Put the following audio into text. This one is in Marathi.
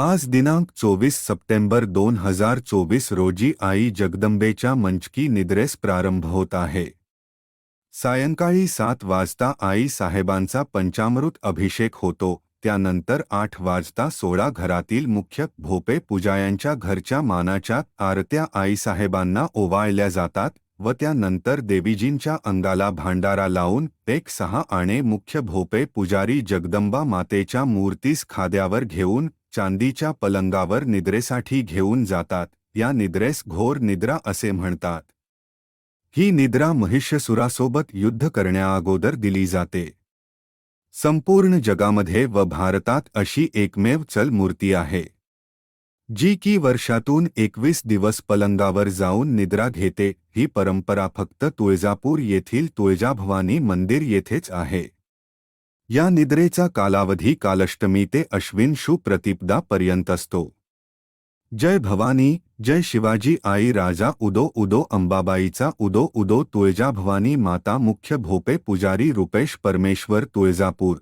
आज दिनांक चोवीस सप्टेंबर दोन हजार चोवीस रोजी आई जगदंबेच्या मंचकी निद्रेस प्रारंभ होत आहे. सायंकाळी सात वाजता आई साहेबांचा पंचामृत अभिषेक होतो त्यानंतर आठ वाजता सोळा घरातील मुख्य भोपे पुजायांच्या घरच्या मानाच्या आरत्या आईसाहेबांना ओवाळल्या जातात व त्यानंतर देवीजींच्या अंगाला भांडारा लावून एक सहा आणे मुख्य भोपे पुजारी जगदंबा मातेच्या मूर्तीस खाद्यावर घेऊन चांदीच्या पलंगावर निद्रेसाठी घेऊन जातात. या निद्रेस घोर निद्रा असे म्हणतात. ही निद्रा महिषसुरासोबत युद्ध करण्याअगोदर दिली जाते. संपूर्ण जगामध्ये व भारतात अशी एकमेव चल मूर्ती आहे. जी की वर्षातून एकवीस दिवस पलंगावर जाऊन निद्रा घेते, ही परंपरा फक्त तुळजापूर येथील तुळजाभवानी मंदिर येथेच आहे. या निद्रेचा कालावधी कालष्टमी ते अश्विन पर्यंत असतो. जय भवानी, जय शिवाजी आई राजा उदो उदो अंबाबाईचा उदो उदो तुळजाभवानी माता मुख्य भोपे पुजारी रुपेश परमेश्वर तुळजापूर.